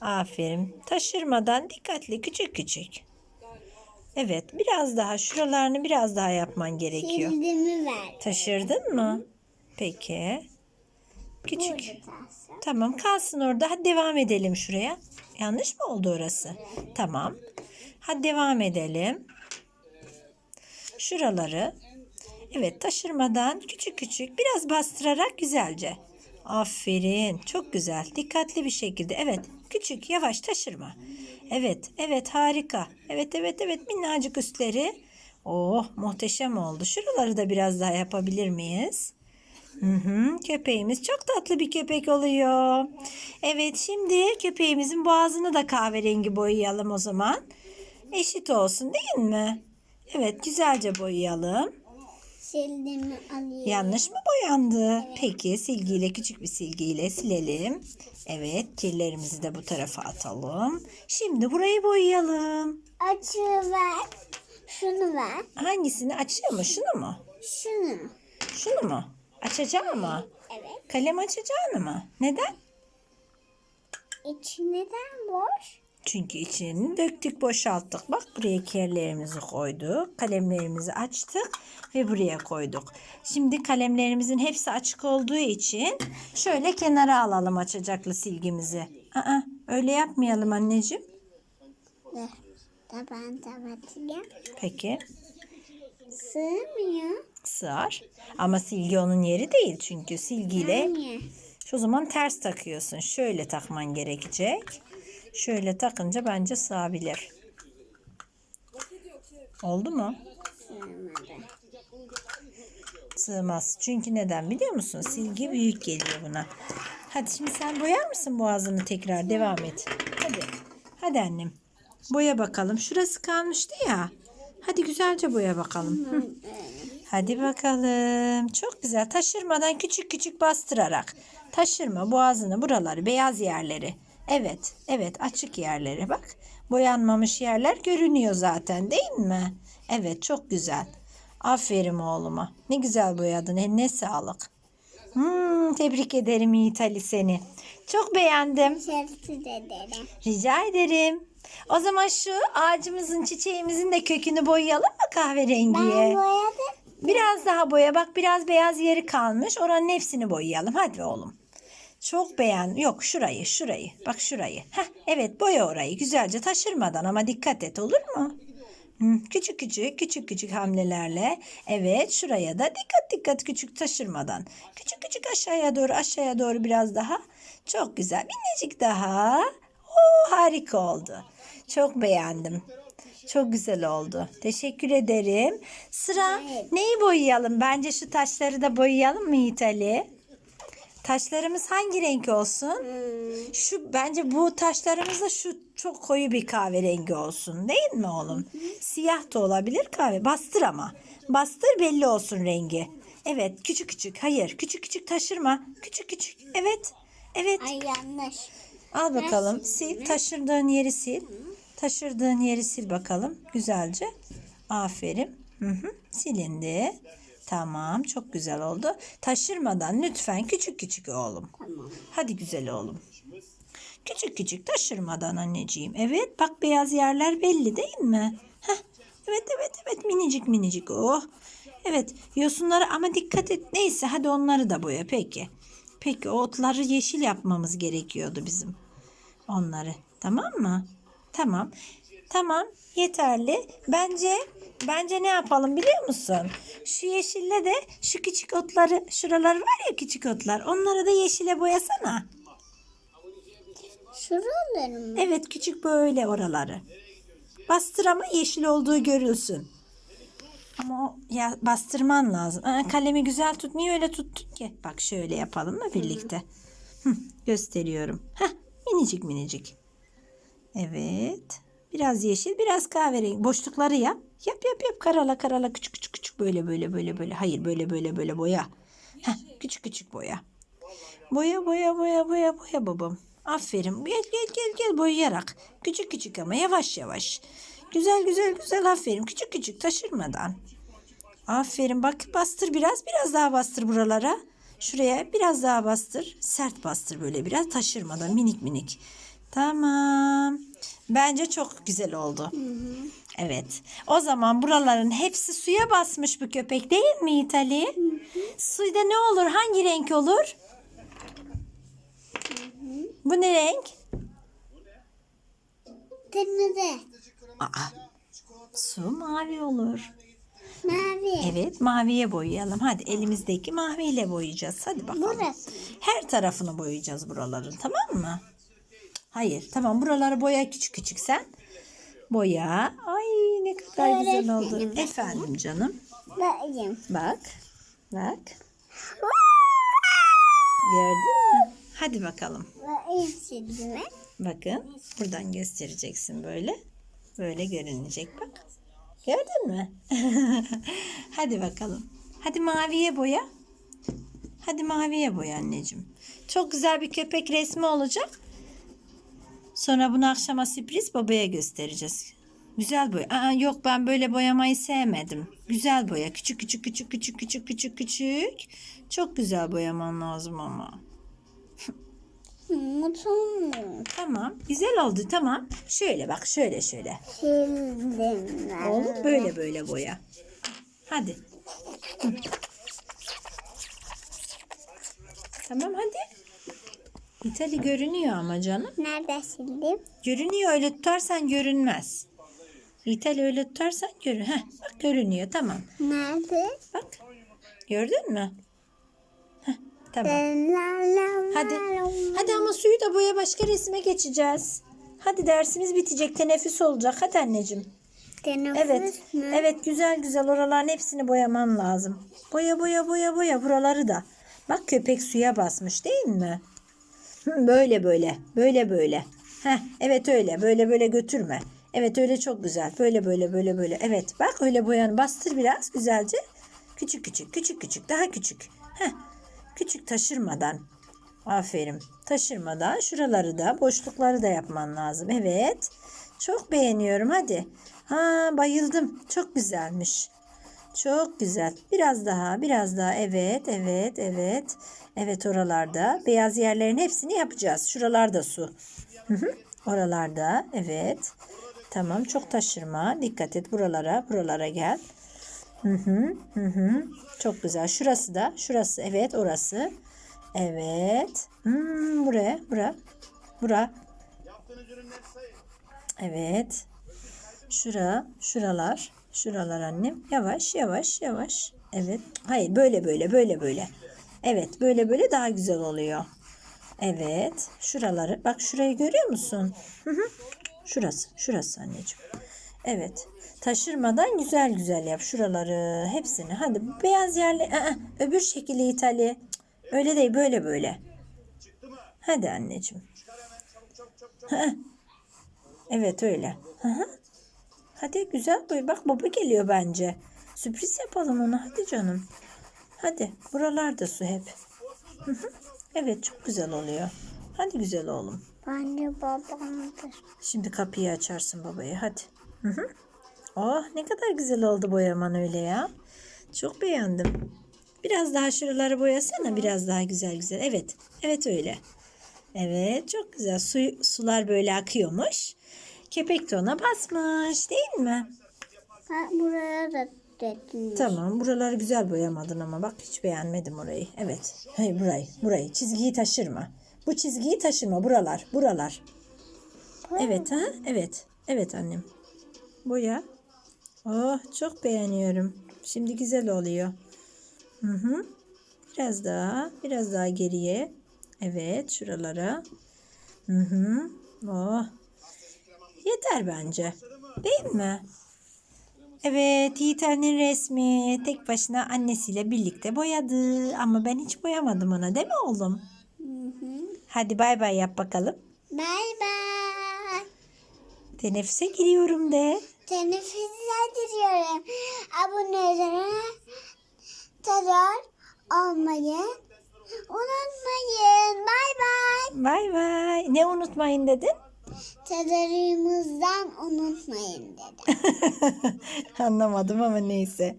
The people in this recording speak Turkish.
Aferin. Taşırmadan dikkatli küçük küçük. Evet biraz daha şuralarını biraz daha yapman gerekiyor. Sildiğimi ver. Taşırdın mı? Peki. Küçük. Tamam kalsın orada. Hadi devam edelim şuraya. Yanlış mı oldu orası? Tamam. Hadi devam edelim. Şuraları. Evet taşırmadan küçük küçük biraz bastırarak güzelce. Aferin. Çok güzel. Dikkatli bir şekilde. Evet. Küçük yavaş taşırma. Evet. Evet harika. Evet evet evet minnacık üstleri. Oh muhteşem oldu. Şuraları da biraz daha yapabilir miyiz? Hı hı, köpeğimiz çok tatlı bir köpek oluyor. Evet şimdi köpeğimizin boğazını da kahverengi boyayalım o zaman. Eşit olsun değil mi? Evet güzelce boyayalım. Sildiğimi alayım. Yanlış mı boyandı? Peki silgiyle küçük bir silgiyle silelim. Evet kirlerimizi de bu tarafa atalım. Şimdi burayı boyayalım. Açığı ver. Şunu ver. Hangisini açıyor mu? Şunu mu? Şunu. Şunu mu? Açacağım mı? Evet. Kalem açacağını mı? Neden? İçi neden boş? Çünkü içini döktük, boşalttık. Bak buraya kirlerimizi koyduk. Kalemlerimizi açtık ve buraya koyduk. Şimdi kalemlerimizin hepsi açık olduğu için şöyle kenara alalım açacaklı silgimizi. Aa, öyle yapmayalım anneciğim. Taban tabatıyla. Peki Sığmıyor. sığar. Ama silgi onun yeri değil çünkü silgiyle Niye? şu zaman ters takıyorsun. Şöyle takman gerekecek. Şöyle takınca bence sığabilir. Oldu mu? Sığmaz. Çünkü neden biliyor musun? Silgi büyük geliyor buna. Hadi şimdi sen boyar mısın boğazını tekrar? Devam et. Hadi. Hadi annem. Boya bakalım. Şurası kalmıştı ya. Hadi güzelce boya bakalım. Hadi bakalım. Çok güzel. Taşırmadan küçük küçük bastırarak. Taşırma boğazını buraları beyaz yerleri. Evet. Evet açık yerleri bak. Boyanmamış yerler görünüyor zaten değil mi? Evet çok güzel. Aferin oğluma. Ne güzel boyadın. Eline sağlık. Hmm, tebrik ederim Yiğit Ali seni. Çok beğendim. Şerefsiz ederim. Rica ederim. O zaman şu ağacımızın, çiçeğimizin de kökünü boyayalım mı kahverengiye? Ben boyadım. Biraz daha boya. Bak biraz beyaz yeri kalmış. Oranın hepsini boyayalım. Hadi oğlum. Çok beğen. Yok şurayı, şurayı. Bak şurayı. Heh, evet boya orayı. Güzelce taşırmadan ama dikkat et olur mu? Küçük küçük, küçük küçük hamlelerle. Evet şuraya da dikkat dikkat küçük taşırmadan. Küçük küçük aşağıya doğru, aşağıya doğru biraz daha. Çok güzel. Minicik daha. Oo, harika oldu. Çok beğendim. Çok güzel oldu. Teşekkür ederim. Sıra neyi boyayalım? Bence şu taşları da boyayalım mı Yiğit Ali? Taşlarımız hangi renk olsun? Hmm. Şu bence bu taşlarımız da şu çok koyu bir kahverengi olsun. Değil mi oğlum? Siyah da olabilir kahve. Bastır ama. Bastır belli olsun rengi. Evet küçük küçük. Hayır küçük küçük taşırma. Küçük küçük. Evet. Evet. Ay yanlış. Al bakalım. Sil. Taşırdığın yeri sil. Taşırdığın yeri sil bakalım. Güzelce. Aferin. Hı hı. Silindi. Tamam. Çok güzel oldu. Taşırmadan lütfen küçük küçük oğlum. Tamam. Hadi güzel oğlum. Küçük küçük taşırmadan anneciğim. Evet bak beyaz yerler belli değil mi? Heh. Evet evet evet minicik minicik. Oh. Evet yosunları ama dikkat et. Neyse hadi onları da boya peki. Peki o otları yeşil yapmamız gerekiyordu bizim. Onları. Tamam mı? Tamam. Tamam yeterli. Bence bence ne yapalım biliyor musun? Şu yeşille de şu küçük otları şuralar var ya küçük otlar. Onları da yeşile boyasana. Şuraları mı? Evet küçük böyle oraları. Bastır ama yeşil olduğu görülsün. Ama o ya bastırman lazım. Aa, kalemi güzel tut. Niye öyle tuttun ki? Bak şöyle yapalım mı birlikte? Hı, gösteriyorum. Heh, minicik minicik. Evet. Biraz yeşil, biraz kahverengi. Boşlukları yap. Yap yap yap. Karala karala küçük küçük küçük böyle böyle böyle böyle. Hayır böyle böyle böyle boya. Heh, küçük küçük boya. Boya boya boya boya boya babam. Aferin. Gel gel gel gel boyayarak. Küçük küçük ama yavaş yavaş. Güzel güzel güzel aferin. Küçük küçük taşırmadan. Aferin bak bastır biraz biraz daha bastır buralara. Şuraya biraz daha bastır. Sert bastır böyle biraz taşırmadan minik minik. Tamam. Bence çok güzel oldu. Evet. O zaman buraların hepsi suya basmış bu köpek değil mi İtali? Suyda ne olur? Hangi renk olur? Bu ne renk? Kırmızı. Aa, su mavi olur. Mavi. Evet maviye boyayalım. Hadi elimizdeki maviyle boyayacağız. Hadi bakalım. Burası. Her tarafını boyayacağız buraların tamam mı? Hayır tamam buraları boya küçük küçük sen. Boya. Ay ne kadar güzel oldu. Öğretmenim. Efendim canım. Bakayım. Bak. Bak. Gördün mü? Hadi bakalım. Bakayım. Bakın buradan göstereceksin böyle. Böyle görünecek bak. Gördün mü? Hadi bakalım. Hadi maviye boya. Hadi maviye boya anneciğim. Çok güzel bir köpek resmi olacak. Sonra bunu akşama sürpriz babaya göstereceğiz. Güzel boya. Aa, yok ben böyle boyamayı sevmedim. Güzel boya. Küçük küçük küçük küçük küçük küçük küçük. Çok güzel boyaman lazım ama. Mutum. Tamam. Güzel oldu tamam. Şöyle bak şöyle şöyle. Oğlum böyle böyle boya. Hadi. Tamam hadi. İtali görünüyor ama canım. Nerede sildim? Görünüyor öyle tutarsan görünmez. İtali öyle tutarsan görün. Heh, bak görünüyor tamam. Nerede? Bak. Gördün mü? Heh, tamam. Hadi. Hadi ama suyu da boya başka resme geçeceğiz. Hadi dersimiz bitecek. Teneffüs olacak. Hadi anneciğim. Teneffüs Evet. mü? Evet güzel güzel oraların hepsini boyaman lazım. Boya boya boya boya buraları da. Bak köpek suya basmış değil mi? Böyle böyle. Böyle böyle. Heh, evet öyle. Böyle böyle götürme. Evet öyle çok güzel. Böyle böyle böyle böyle. Evet bak öyle boyanı bastır biraz güzelce. Küçük küçük küçük küçük daha küçük. Heh, küçük taşırmadan. Aferin. Taşırmadan şuraları da boşlukları da yapman lazım. Evet. Çok beğeniyorum hadi. Ha bayıldım. Çok güzelmiş. Çok güzel. Biraz daha, biraz daha. Evet, evet, evet. Evet oralarda. Beyaz yerlerin hepsini yapacağız. Şuralarda su. Oralarda. Evet. Tamam çok taşırma. Dikkat et buralara. Buralara gel. Hı hı. Çok güzel. Şurası da. Şurası. Evet orası. Evet. Hmm, buraya. Bura. Bura. Evet. Şura, şuralar, şuralar annem. Yavaş, yavaş, yavaş. Evet. Hayır, böyle böyle, böyle böyle. Evet, böyle böyle daha güzel oluyor. Evet. Şuraları, bak şurayı görüyor musun? Hı hı. Şurası, şurası anneciğim. Evet. Taşırmadan güzel güzel yap şuraları, hepsini. Hadi beyaz yerli, Aa, öbür şekilde İtalya. Öyle değil, böyle böyle. Hadi anneciğim. Evet öyle. Hı hı. Hadi güzel boy. Bak baba geliyor bence. Sürpriz yapalım ona. Hadi canım. Hadi. Buralarda su hep. Hı hı. Evet çok güzel oluyor. Hadi güzel oğlum. Anne babamdır. Şimdi kapıyı açarsın babaya. Hadi. Hı hı. Oh ne kadar güzel oldu boyaman öyle ya. Çok beğendim. Biraz daha şuraları boyasana. Biraz daha güzel güzel. Evet. Evet öyle. Evet çok güzel. Su, sular böyle akıyormuş. Kepek de ona basmış değil mi? Ha, buraya da dedim. Tamam. Buraları güzel boyamadın ama bak hiç beğenmedim orayı. Evet. Hayır burayı. Burayı. Çizgiyi taşırma. Bu çizgiyi taşırma. Buralar. Buralar. Evet ha? Evet. Evet annem. Boya. Oh çok beğeniyorum. Şimdi güzel oluyor. Hı hı. Biraz daha. Biraz daha geriye. Evet şuralara. Hı hı. Oh. Yeter bence. Değil mi? Evet, Yiğiter'in resmi tek başına annesiyle birlikte boyadı. Ama ben hiç boyamadım ona değil mi oğlum? Hadi bay bay yap bakalım. Bay bay. Teneffüse giriyorum de. Teneffüse giriyorum. Abone olmayı, olmayı unutmayın. Bay bay. Bay bay. Ne unutmayın dedin? Terörümüzden unutmayın dedi. Anlamadım ama neyse.